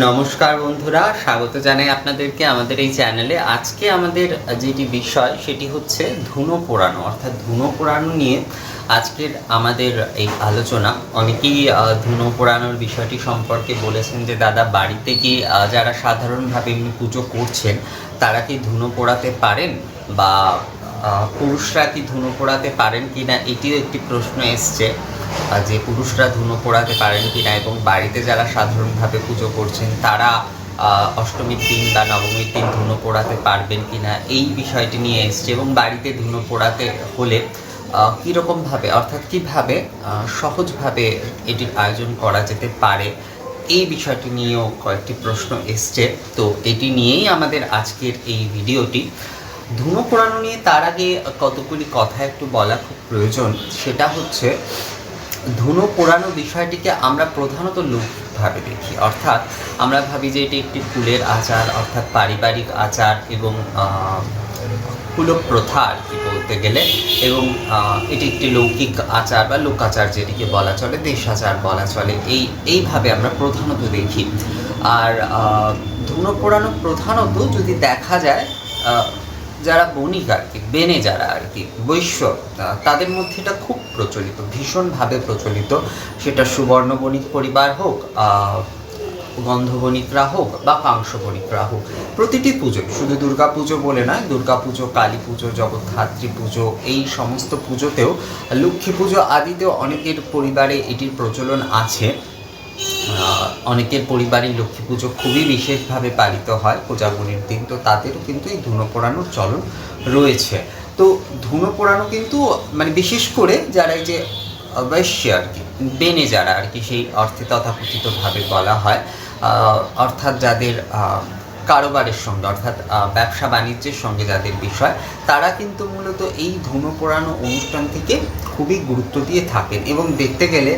নমস্কার বন্ধুরা, স্বাগত জানাই আপনাদেরকে আমাদের এই চ্যানেলে। আজকে আমাদের যেটি বিষয়, সেটি হচ্ছে ধুনো পোড়ানো, অর্থাৎ ধুনো পোড়ানো নিয়ে আজকের আমাদের এই আলোচনা। অনেকেই ধুনো পোড়ানোর বিষয়টি সম্পর্কে বলেছেন যে, দাদা, বাড়িতে কি যারা সাধারণভাবে এমনি পুজো করছেন, তারা কি ধুনো পোড়াতে পারেন? বা পুরুষরা কি ধুনো পোড়াতে পারেন কি না এটিও একটি প্রশ্ন এসছে। যে পুরুষরা ধুনো পোড়াতে পারেন কি না এবং বাড়িতে যারা সাধারণভাবে পুজো করছেন, তারা অষ্টমীর দিন বা নবমীর দিন ধুনো পোড়াতে পারবেন কি না এই বিষয়টি নিয়ে এসছে এবং বাড়িতে ধুনো পোড়াতে হলে কীরকমভাবে অর্থাৎ কীভাবে সহজভাবে এটির আয়োজন করা যেতে পারে এই বিষয়টি নিয়েও কয়েকটি প্রশ্ন এসছে। তো এটি নিয়েই আমাদের আজকের এই ভিডিওটি। ধুনো পোড়ানো নিয়ে তার আগে কতগুলি কথা একটু বলা খুব প্রয়োজন। সেটা হচ্ছে ধুনো পোড়ানো বিষয়টিকে আমরা প্রধানত লোকভাবে দেখি। অর্থাৎ আমরা ভাবি যে এটি একটি কুলের আচার অর্থাৎ পারিবারিক আচার এবং আহ, কুলক প্রথা আর কি বলতে গেলে এবং এটি একটি লৌকিক আচার বা লোকাচার যেটিকে বলা চলে দেশাচার বলা চলে। এই এইভাবে আমরা প্রধানত দেখি। আর ধুনো পোড়ানো প্রধানত যদি দেখা যায় যারা বণিক আর কি বেনে যারা আর কি বৈশ্য তাদের মধ্যে এটা খুব প্রচলিত ভীষণভাবে প্রচলিত। সেটা সুবর্ণ বণিক পরিবার হোক আহ, গন্ধ বণিকরা হোক বা কাংস বণিকরা হোক প্রতিটি পুজো শুধু দুর্গা পুজো বলে নয় দুর্গা পুজো কালী পুজো জগদ্ধাত্রী পুজো এই সমস্ত পুজোতেও লক্ষ্মী পুজো আদিতেও অনেকের পরিবারে এটির প্রচলন আছে। অনেকের পরিবারে লক্ষ্মী পুজো খুবই বিশেষভাবে পালিত হয় কোজাগরির দিন, তো তাদেরও কিন্তু এই ধুনো পোড়ানোর চলন রয়েছে। তো ধুনো পোড়ানো কিন্তু মানে বিশেষ করে যারা এই যে অবশ্য আর কি, বেনে যারা আর কি সেই অর্থে তথাকথিতভাবে বলা হয় অর্থাৎ যাদের কারোবারের সঙ্গে, অর্থাৎ ব্যবসা বাণিজ্যের সঙ্গে যাদের বিষয়, তারা কিন্তু মূলত এই ধুনো পোড়ানো অনুষ্ঠান থেকে খুবই গুরুত্ব দিয়ে থাকেন। এবং দেখতে গেলে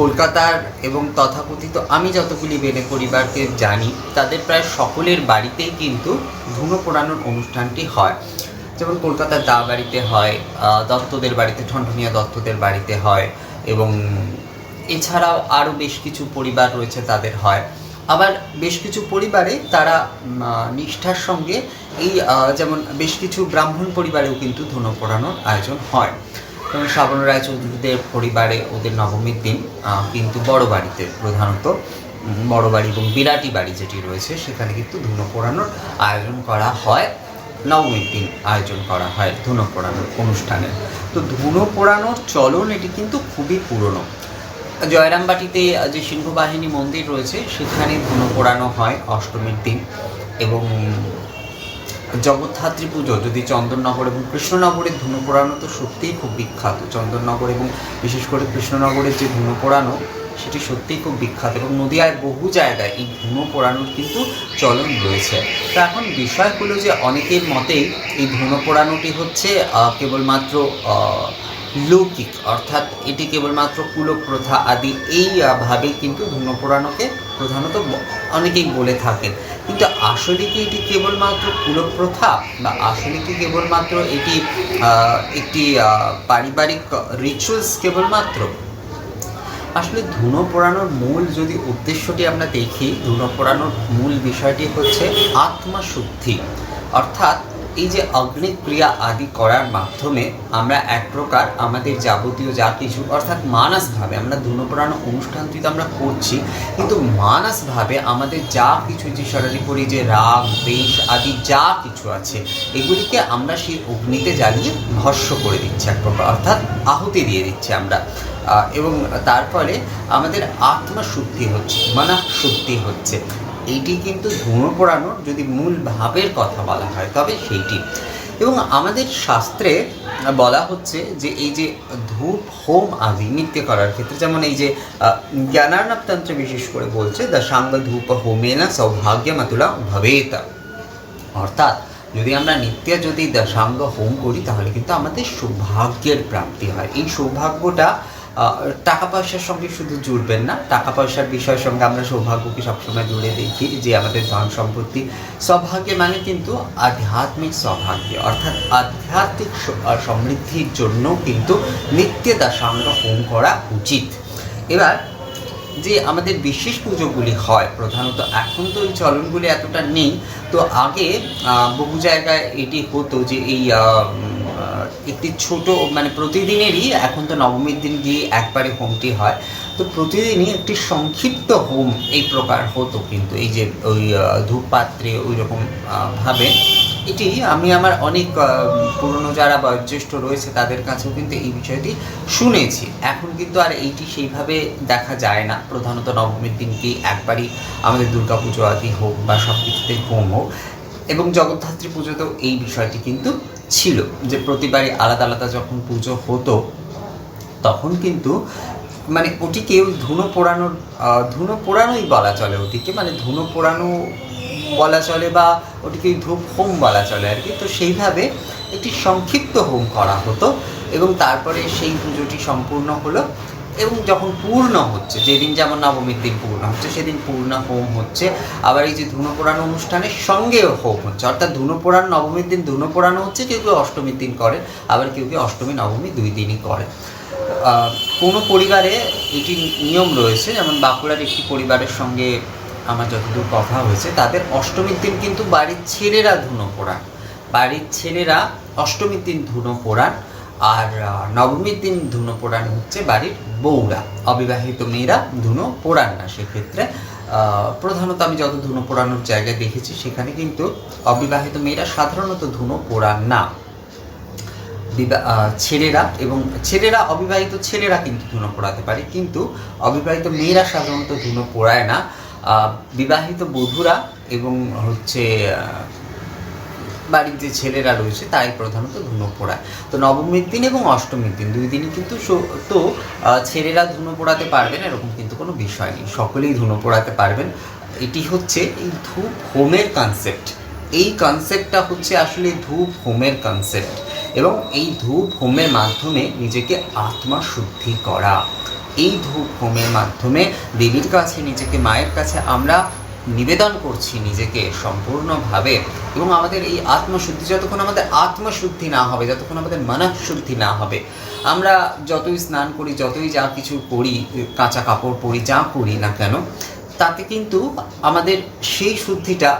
কলকাতার এবং তথাকথিত আমি যতগুলি বেনে পরিবারকে জানি, তাদের প্রায় সকলের বাড়িতেই কিন্তু ধুনো পোড়ানোর অনুষ্ঠানটি হয়। যেমন কলকাতার দা বাড়িতে হয় দত্তদের বাড়িতে, ঠনঠনিয়া দত্তদের বাড়িতে হয় এবং এছাড়াও আরও বেশ কিছু পরিবার রয়েছে তাদের হয়। আবার বেশ কিছু পরিবারে তারা নিষ্ঠার সঙ্গে এই যেমন বেশ কিছু ব্রাহ্মণ পরিবারেও কিন্তু ধুনো পোড়ানোর আয়োজন হয়। যেমন শ্রাবণ রায়চৌধুরীদের পরিবারে ওদের নবমীর দিন কিন্তু বড় বাড়িতে প্রধানত বড় বাড়ি এবং বিরাটি বাড়ি যেটি রয়েছে, সেখানে কিন্তু ধুনো পোড়ানোর আয়োজন করা হয়। নবমীর দিন আয়োজন করা হয় ধুনো পোড়ানোর অনুষ্ঠানে। তো ধুনো পোড়ানোর চলন এটি কিন্তু খুবই পুরনো। জয়রামবাটিতে যে সিংহবাহিনী মন্দির রয়েছে, সেখানে ধুনো পোড়ানো হয় অষ্টমীর দিন এবং জগদ্ধাত্রী পুজো, যদি চন্দননগর এবং কৃষ্ণনগরের ধুনো পোড়ানো তো সত্যিই খুব বিখ্যাত। চন্দননগর এবং বিশেষ করে কৃষ্ণনগরের যে ধুনো পোড়ানো সেটি সত্যিই খুব বিখ্যাত এবং নদীয়ায় বহু জায়গায় এই ধুনো পোড়ানোর কিন্তু চলন রয়েছে। তো এখন বিষয় হলো যে অনেকের মতেই এই ধুনো পোড়ানোটি হচ্ছে কেবলমাত্র লৌকিক অর্থাৎ এটি কেবলমাত্র কুলক প্রথা আদি এই আহ, ভাবে কিন্তু পোড়ানোকে প্রধানত অনেকেই বলে থাকেন। কিন্তু আসলে কি এটি কেবলমাত্র কুলক প্রথা বা আসলে কি কেবলমাত্র এটি একটি পারিবারিক রিচুয়ালস কেবলমাত্র? আসলে ধুনো পোড়ানোর মূল যদি উদ্দেশ্যটি আমরা দেখি ধুনো পোড়ানোর মূল বিষয়টি হচ্ছে আত্মা শুদ্ধি অর্থাৎ এই যে অগ্নিক্রিয়া আদি করার মাধ্যমে আমরা এক প্রকার আমাদের যাবতীয় যা কিছু, অর্থাৎ মানসভাবে আমরা ধুনো পোড়ানো অনুষ্ঠানটি তো আমরা করছি, কিন্তু মানসভাবে আমাদের যা কিছু যে সরাসরি যে রাগ দেশ আদি যা কিছু আছে, এগুলিকে আমরা সেই অগ্নিতে জ্বালিয়ে ভস্য করে দিচ্ছি এক প্রকার, অর্থাৎ আহুতি দিয়ে দিচ্ছি আমরা। এবং তার ফলে আমাদের আত্মা শুদ্ধি হচ্ছে মানা শুদ্ধি হচ্ছে। এইটি কিন্তু ধুঁয়ো পোড়ানোর যদি মূল ভাবের কথা বলা হয়, তবে সেইটি। এবং আমাদের শাস্ত্রে বলা হচ্ছে যে এই যে ধূপ, হোম আদি নিত্য করার ক্ষেত্রে, যেমন এই যে জ্ঞানার্ণবতন্ত্রে বিশেষ করে বলছে, দশাঙ্গ ধূপ হোমেনা সৌভাগ্য মাতুলা ভবেতা। অর্থাৎ যদি আমরা নিত্য যদি দশাঙ্গ হোম করি, তাহলে কিন্তু আমাদের সৌভাগ্যের প্রাপ্তি হয়। এই সৌভাগ্যটা টাকা পয়সার সঙ্গে শুধু জুড়বেন না, টাকা পয়সার বিষয়ের সঙ্গে আমরা সৌভাগ্যকে সবসময় জুড়ে দেখি যে আমাদের ধন সম্পত্তি সৌভাগ্য মানে কিন্তু আধ্যাত্মিক সৌভাগ্য। অর্থাৎ আধ্যাত্মিক সমৃদ্ধির জন্য কিন্তু নিত্য দশাঙ্গ হোম করা উচিত। এবার, যে আমাদের বিশেষ পুজোগুলি হয়, প্রধানত এখন তো এই চলনগুলি এতটা নেই, তো আগে বহু জায়গায় এটি হতো যে এই একটি ছোট মানে প্রতিদিনেরই এখন তো নবমীর দিন গিয়ে একবারে হোমটি হয়। তো প্রতিদিনই একটি সংক্ষিপ্ত হোম এই প্রকার হতো কিন্তু এই যে ওই ধূপপাত্রে ওই রকম আহ, ভাবে। এটি আমি আমার অনেক পুরনো যারা বয়োজ্যেষ্ঠ রয়েছে তাদের কাছেও কিন্তু এই বিষয়টি শুনেছি। এখন কিন্তু আর এইটি সেইভাবে দেখা যায় না। প্রধানত নবমীর দিনকে একবারই আমাদের দুর্গাপুজো আদি হোক বা সব কিছুতেই হোম হোক। এবং জগদ্ধাত্রী পুজোতেও এই বিষয়টি কিন্তু ছিল যে প্রতিবারই আলাদা আলাদা যখন পুজো হতো, তখন কিন্তু মানে ওটিকে ধুনো পোড়ানোর ধুনো পোড়ানোই বলা চলে ওটিকে। মানে ধুনো পোড়ানো বলা চলে বা ওটিকে ধূপ হোম বলা চলে আর কি। তো সেইভাবে একটি সংক্ষিপ্ত হোম করা হতো এবং তারপরে সেই পুজোটি সম্পূর্ণ হলো। এবং যখন পূর্ণ হচ্ছে, যেদিন যেমন নবমীর দিন পূর্ণ হচ্ছে, সেদিন পূর্ণ হোম হচ্ছে। আবার এই যে ধুনো অনুষ্ঠানের সঙ্গেও হোম হচ্ছে। অর্থাৎ ধুনো নবমীর দিন ধুনো হচ্ছে, কেউ কেউ অষ্টমীর দিন করে, আবার কেউ কেউ অষ্টমী, নবমী দুই দিনই করে। কোনো পরিবারে এটি নিয়ম রয়েছে, যেমন বাঁকুড়ার একটি পরিবারের সঙ্গে আমার যতদূর কথা হয়েছে, তাদের অষ্টমীর দিন কিন্তু বাড়ির ছেলেরা ধুনো বাড়ির ছেলেরা অষ্টমীর দিন ধুনো আর নবমীর দিন ধুনো পোড়ান হচ্ছে বাড়ির বউরা। অবিবাহিত মেয়েরা ধুনো পোড়ান না সেক্ষেত্রে। প্রধানত আমি যত ধুনো পোড়ানোর জায়গায় দেখেছি সেখানে কিন্তু অবিবাহিত মেয়েরা সাধারণত ধুনো পোড়ান না। ছেলেরা এবং ছেলেরা, অবিবাহিত ছেলেরা কিন্তু ধুনো পোড়াতে পারে, কিন্তু অবিবাহিত মেয়েরা সাধারণত ধুনো পোড়ায় না। বিবাহিত বধূরা এবং হচ্ছে বাড়ির যে ছেলেরা রয়েছে, তাই প্রধানত ধুনো পোড়ায় তো নবমীর দিন এবং অষ্টমীর দিন, দুই দিনই কিন্তু তো ছেলেরা ধুনো পোড়াতে পারবেন এরকম কিন্তু কোনো বিষয় নেই। সকলেই ধুনো পোড়াতে পারবেন। এটি হচ্ছে এই ধূপ হোমের কনসেপ্ট এই কনসেপ্টটা হচ্ছে আসলে ধূপ হোমের কনসেপ্ট এবং এই ধূপ হোমের মাধ্যমে নিজেকে আত্মা শুদ্ধি করা। এই ধূপ হোমের মাধ্যমে দেবীর কাছে, নিজেকে মায়ের কাছে আমরা নিবেদন করছি নিজেকে সম্পূর্ণভাবে এবং আমাদের এই আত্মশুদ্ধি যতক্ষণ আমাদের আত্মশুদ্ধি না হবে, যতক্ষণ আমাদের মনঃশুদ্ধি না হবে, আমরা যতই স্নান করি, যতই যা কিছু করি কাঁচা কাপড় পরি, যা করি না কেন, তাতে কিন্তু আমাদের সেই শুদ্ধিটা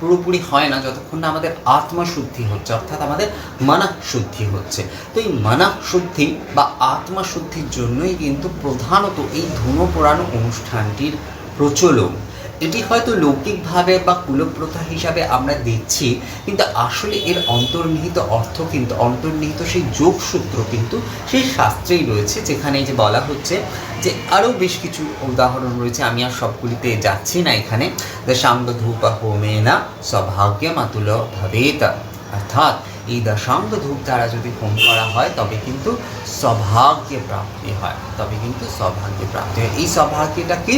পুরোপুরি হয় না যতক্ষণ না আমাদের আত্মশুদ্ধি হচ্ছে, অর্থাৎ আমাদের মানব শুদ্ধি হচ্ছে। তো এই মানব শুদ্ধি বা আত্মশুদ্ধির জন্যই কিন্তু প্রধানত এই ধুনো পোড়ানো অনুষ্ঠানটির প্রচলন। এটি হয়তো লৌকিকভাবে বা কুলপ্রথা হিসাবে আমরা দেখছি, কিন্তু আসলে এর অন্তর্নিহিত অর্থ কিন্তু, অন্তর্নিহিত সেই যোগসূত্র কিন্তু সেই শাস্ত্রেই রয়েছে, যেখানে যে বলা হচ্ছে যে আরও বেশ কিছু উদাহরণ রয়েছে, আমি আর সবগুলিতে যাচ্ছি না এখানে। দশাঙ্গ ধূপ হোমে না সৌভাগ্য মাতুল ভবেত অর্থাৎ এই দশাঙ্গ ধূপ দ্বারা যদি হোম করা হয়, তবে কিন্তু সৌভাগ্য প্রাপ্তি হয়। তবে কিন্তু সৌভাগ্য প্রাপ্তি হয়। এই সৌভাগ্যটা কি?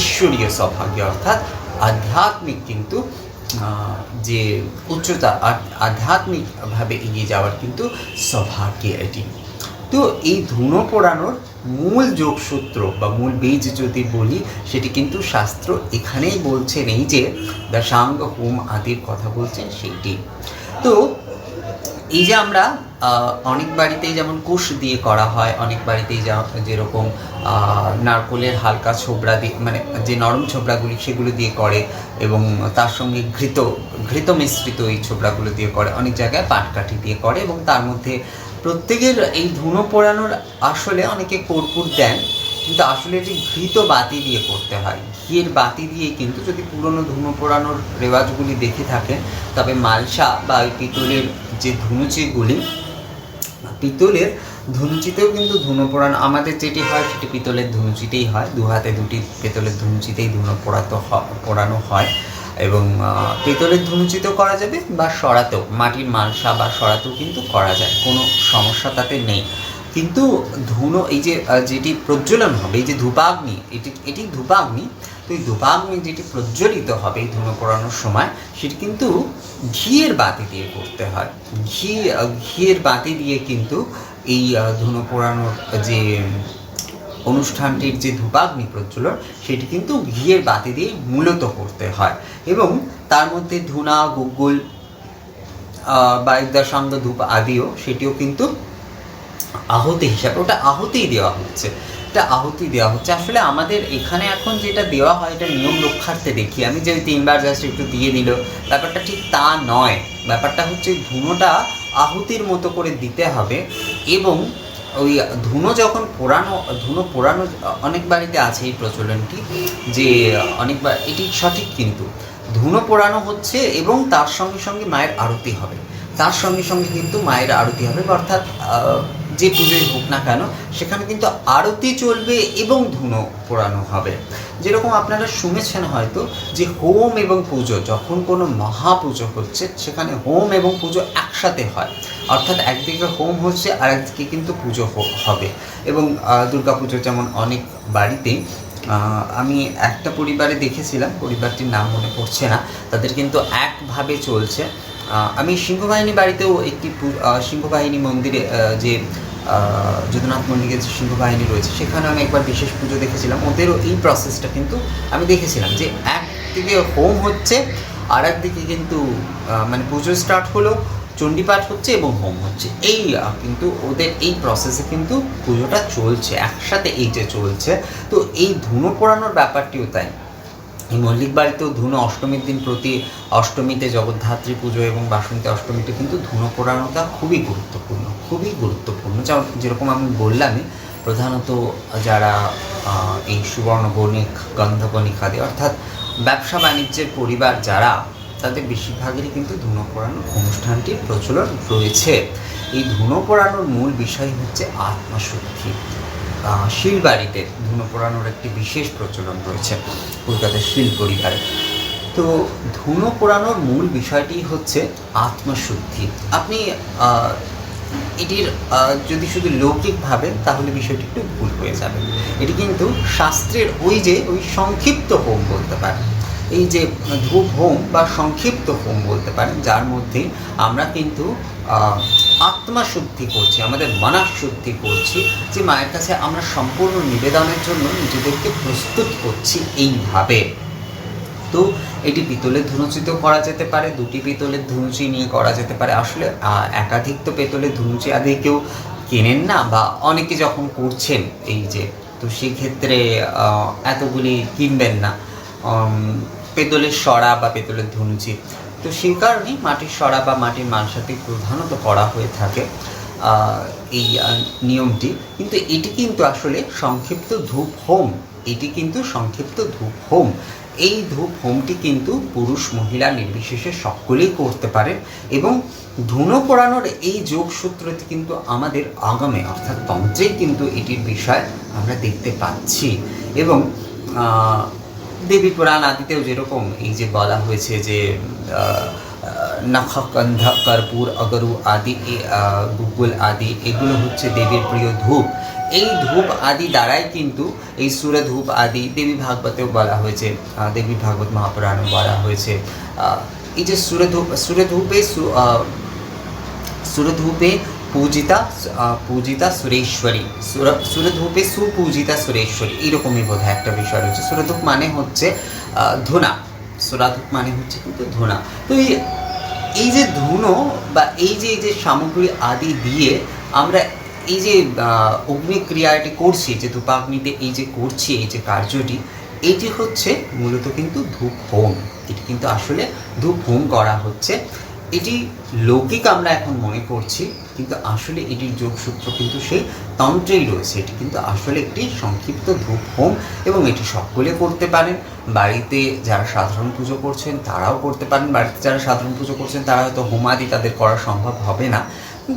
ঈশ্বরীয় সৌভাগ্য, অর্থাৎ আধ্যাত্মিক কিন্তু যে উচ্চতা আধ্যাত্মিকভাবে এগিয়ে যাওয়ার কিন্তু সৌভাগ্য এটি। তো এই ধুনো পোড়ানোর মূল যোগসূত্র বা মূল বীজ যদি বলি, সেটি কিন্তু শাস্ত্র এখানেই বলছেন এই যে দশাঙ্গ হোম আদির কথা বলছেন সেইটি। তো এই যে আমরা অনেক বাড়িতেই যেমন কুশ দিয়ে করা হয়, অনেক বাড়িতেই যেরকম নারকোলের হালকা ছোবড়া দিয়ে মানে যে নরম ছোবড়াগুলি সেগুলো দিয়ে করে এবং তার সঙ্গে ঘৃত ঘৃত মিশ্রিত এই ছোবড়াগুলো দিয়ে করে। অনেক জায়গায় পাটকাঠি দিয়ে করে এবং তার মধ্যে প্রত্যেকের এই ধুনো পোড়ানোর আসলে অনেকে কর্পূর দেন, কিন্তু আসলে এটি ঘৃত বাতি দিয়ে করতে হয়। ঘিয়ের বাতি দিয়ে কিন্তু যদি পুরনো ধুনো পোড়ানোর রেওয়াজগুলি দেখে থাকেন, তবে মালসা বা ওই পিতলের যে ধুনুচিগুলি পিতলের ধুনুচিতেও কিন্তু ধুনো পোড়ানো আমাদের যেটি হয় সেটি পিতলের ধুনুচিতেই হয়, দু হাতে দুটি পিতলের ধুনুচিতেই ধুনো পোড়াতো পোড়ানো হয় এবং পিতলের ধুনুচিতেও করা যাবে বা সরাতেও, মাটির মালসা বা সরাতেও কিন্তু করা যায়, কোনো সমস্যা তাতে নেই। কিন্তু ধুনো, এই যে যেটি প্রজ্বলন হবে, এই যে ধূপাগ্নি, এটি এটি ধূপাগ্নি, তো এই ধূপাগ্নি যেটি প্রজ্বলিত হবে এই ধুনো পোড়ানোর সময়, সেটি কিন্তু ঘিয়ের বাতি দিয়ে করতে হয়। ঘি ঘিয়ের বাতি দিয়ে কিন্তু এই ধুনো পোড়ানোর যে অনুষ্ঠানটির যে ধূপাগ্নি প্রজ্বলন, সেটি কিন্তু ঘিয়ের বাতি দিয়ে মূলত করতে হয়। এবং তার মধ্যে ধুনা, গুগল বা ইদাসাঙ্গ ধূপ আদিও, সেটিও কিন্তু আহতি হিসাবে, ওটা আহতি দেওয়া হচ্ছে। একটা আহুতি দেওয়া হচ্ছে। আসলে আমাদের এখানে এখন যেটা দেওয়া হয়, এটা নিয়ম রক্ষার্থে দেখি। আমি যে তিনবার জাস্ট একটু দিয়ে দিল, ব্যাপারটা ঠিক তা নয়। ব্যাপারটা হচ্ছে ধুনোটা আহুতির মতো করে দিতে হবে এবং ওই ধুনো যখন পোড়ানো, ধুনো পোড়ানো অনেক বাড়িতে আছে এই প্রচলনটি, যে অনেকবার এটি সঠিক কিন্তু। ধুনো পোড়ানো হচ্ছে এবং তার সঙ্গে সঙ্গে মায়ের আরতি হবে। তার সঙ্গে সঙ্গে কিন্তু মায়ের আরতি হবে। অর্থাৎ যে পুজোই হোক না কেন সেখানে কিন্তু আরতি চলবে এবং ধুনো পোড়ানো হবে। যেরকম আপনারা শুনেছেন হয়তো যে হোম এবং পুজো যখন কোনো মহাপুজো হচ্ছে সেখানে হোম এবং পুজো একসাথে হয়। অর্থাৎ একদিকে হোম হচ্ছে আর একদিকে কিন্তু পুজো হবে। এবং দুর্গা পুজো যেমন অনেক বাড়িতে আহ, আমি একটা পরিবারে দেখেছিলাম পরিবারটির নাম মনে পড়ছে না তাদের কিন্তু একভাবে চলছে। আমি সিংহবাহিনী বাড়িতেও একটি সিংহবাহিনী মন্দিরে যে যদুনাথ মন্দিরে যে সিংহবাহিনী রয়েছে, সেখানে আমি একবার বিশেষ পুজো দেখেছিলাম। ওদেরও এই প্রসেসটা কিন্তু আমি দেখেছিলাম যে একদিকে হোম হচ্ছে আর একদিকে কিন্তু মানে পুজো স্টার্ট হলো, চণ্ডীপাঠ হচ্ছে এবং হোম হচ্ছে। এই কিন্তু ওদের এই প্রসেসে কিন্তু পুজোটা চলছে, একসাথে এইটা চলছে। তো এই ধুনো পোড়ানোর ব্যাপারটিও তাই। এই মল্লিক বাড়িতেও ধুনো অষ্টমীর দিন প্রতি অষ্টমীতে জগদ্ধাত্রী পুজো এবং বাসন্তী অষ্টমীতে কিন্তু ধুনো পোড়ানোটা খুবই গুরুত্বপূর্ণ খুবই গুরুত্বপূর্ণ। যেমন- যেরকম আমি বললামই, প্রধানত যারা এই সুবর্ণ বণিক গন্ধকণিকাদি অর্থাৎ ব্যবসা বাণিজ্যের পরিবার যারা, তাদের বেশিরভাগেরই কিন্তু ধুনো পোড়ানোর অনুষ্ঠানটির প্রচলন রয়েছে। এই ধুনো পোড়ানোর মূল বিষয় হচ্ছে আত্মশুদ্ধি। শিলবাড়িতে ধুনো পোড়ানোর একটি বিশেষ প্রচলন রয়েছে কলকাতার শিল পরিবারে তো ধুনো পোড়ানোর মূল বিষয়টি হচ্ছে আত্মশুদ্ধি। আপনি এটির যদি শুধু লৌকিক ভাবেন, তাহলে বিষয়টি একটু ভুল হয়ে যাবে। এটি কিন্তু শাস্ত্রের ওই যে, ওই সংক্ষিপ্ত হোম বলতে পারেন। এই যে, ধূপ হোম বা সংক্ষিপ্ত হোম বলতে পারেন, যার মধ্যে আমরা কিন্তু আত্মা শুদ্ধি করছি, আমাদের মনাস শুদ্ধি করছি, যে মায়ের কাছে আমরা সম্পূর্ণ নিবেদনের জন্য নিজেদেরকে প্রস্তুত করছি এইভাবে। তো এটি পিতলের ধুনুচিতেও করা যেতে পারে, দুটি পিতলের ধুনুচি নিয়ে করা যেতে পারে। আসলে একাধিক তো পেতলের ধুনুচি আদি কেউ কেনেন না বা অনেকে যখন করছেন এই যে, তো সেক্ষেত্রে এতগুলি কিনবেন না। পেতলের সরা বা পেতলের ধুনুচি। তো সেই কারণেই মাটির সরা বা মাটির মাংসাটি প্রধানত করা হয়ে থাকে এই নিয়মটি। কিন্তু এটি কিন্তু আসলে সংক্ষিপ্ত ধূপ হোম, এটি কিন্তু সংক্ষিপ্ত ধূপ হোম। এই ধূপ হোমটি কিন্তু পুরুষ মহিলা নির্বিশেষে সকলেই করতে পারে এবং ধুনো পোড়ানোর এই যোগসূত্রটি কিন্তু আমাদের আগামে, অর্থাৎ তন্ত্রেই কিন্তু এটির বিষয় আমরা দেখতে পাচ্ছি। এবং দেবী পুরাণ আদিতেও যেরকম এই যে বলা হয়েছে যে নখকন্ধ কর্পূর, অগরু আদি গুগল আদি, এগুলো হচ্ছে দেবীর প্রিয় ধূপ। এই ধূপ আদি দ্বারাই কিন্তু এই সুরে ধূপ আদি দেবী ভাগবতেও বলা হয়েছে দেবী ভাগবত মহাপুরাণে বলা হয়েছে। এই যে সুরে ধূপ সুরে ধূপে সুরধূপে পূজিতা পূজিতা সুরেশ্বরী সুর সুরধূপে সুপূজিতা সুরেশ্বরী এইরকমই বোধ একটা বিষয় রয়েছে। সুরধূপ মানে হচ্ছে ধুনা। সুরাধূপ মানে হচ্ছে কিন্তু ধুনা। তো এই এই যে ধুনো বা এই যে এই যে সামগ্রী আদি দিয়ে আমরা এই যে অগ্নিক্রিয়াটি করছি, যে ধূপাগ্নিতে এই যে করছি, এই যে কার্যটি, এটি হচ্ছে মূলত কিন্তু ধূপ হোম এটি কিন্তু আসলে ধূপ হোম করা হচ্ছে। এটি লৌকিক আমরা এখন মনে করছি, কিন্তু আসলে এটির যোগসূত্র কিন্তু সেই তন্ত্রেই রয়েছে। এটি কিন্তু আসলে একটি সংক্ষিপ্ত ধূপ, হোম এবং এটি সকলে করতে পারেন। বাড়িতে যারা সাধারণ পুজো করছেন তারাও করতে পারেন। বাড়িতে যারা সাধারণ পুজো করছেন তারা হয়তো হোমাদি তাদের করা সম্ভব হবে না।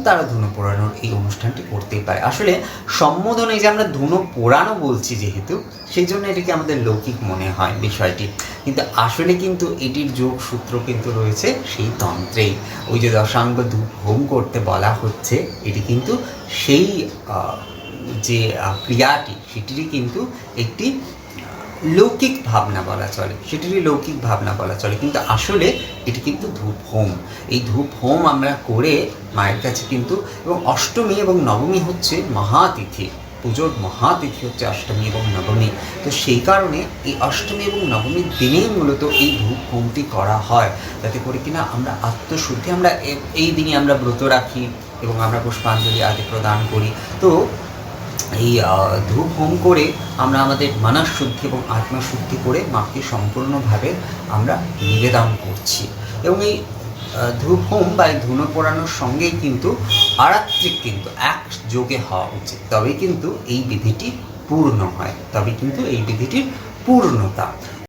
তারা ধুনো পোড়ানোর এই অনুষ্ঠানটি করতেই পারে। আসলে সম্বোধন এই যে আমরা ধুনো পোড়ানো বলছি যেহেতু, সেই জন্য এটিকে আমাদের লৌকিক মনে হয় বিষয়টি। কিন্তু আসলে কিন্তু এটির যোগ সূত্র কিন্তু রয়েছে সেই তন্ত্রেই। ওই যে দশাঙ্গ ধূপ হোম করতে বলা হচ্ছে, এটি কিন্তু সেই যে ক্রিয়াটি, সেটিরই কিন্তু একটি লৌকিক ভাবনা বলা চলে। সেটিরই লৌকিক ভাবনা বলা চলে। কিন্তু আসলে এটি কিন্তু ধূপ হোম। এই ধূপ হোম আমরা করে মায়ের কাছে কিন্তু এবং অষ্টমী এবং নবমী হচ্ছে মহাতিথি। পুজোর মহাতিথি হচ্ছে অষ্টমী এবং নবমী। তো সেই কারণে এই অষ্টমী এবং নবমীর দিনেই মূলত এই ধূপ হোমটি করা হয়। যাতে করে কিনা আমরা আত্মশুদ্ধি আমরা এই দিনে আমরা ব্রত রাখি এবং আমরা পুষ্পাঞ্জলি আদি প্রদান করি। তো এই ধূপ হোম করে আমরা আমাদের মানার শুদ্ধি এবং আত্মশুদ্ধি করে মাকে সম্পূর্ণভাবে আমরা নিবেদন করছি। এবং এই ধূপ হোম বা ধুনো পোড়ানোর সঙ্গেই কিন্তু আরাত্রিক কিন্তু এক যোগে হওয়া উচিত। তবে কিন্তু এই বিধিটি পূর্ণ হয়। তবে কিন্তু এই বিধিটির পূর্ণতা।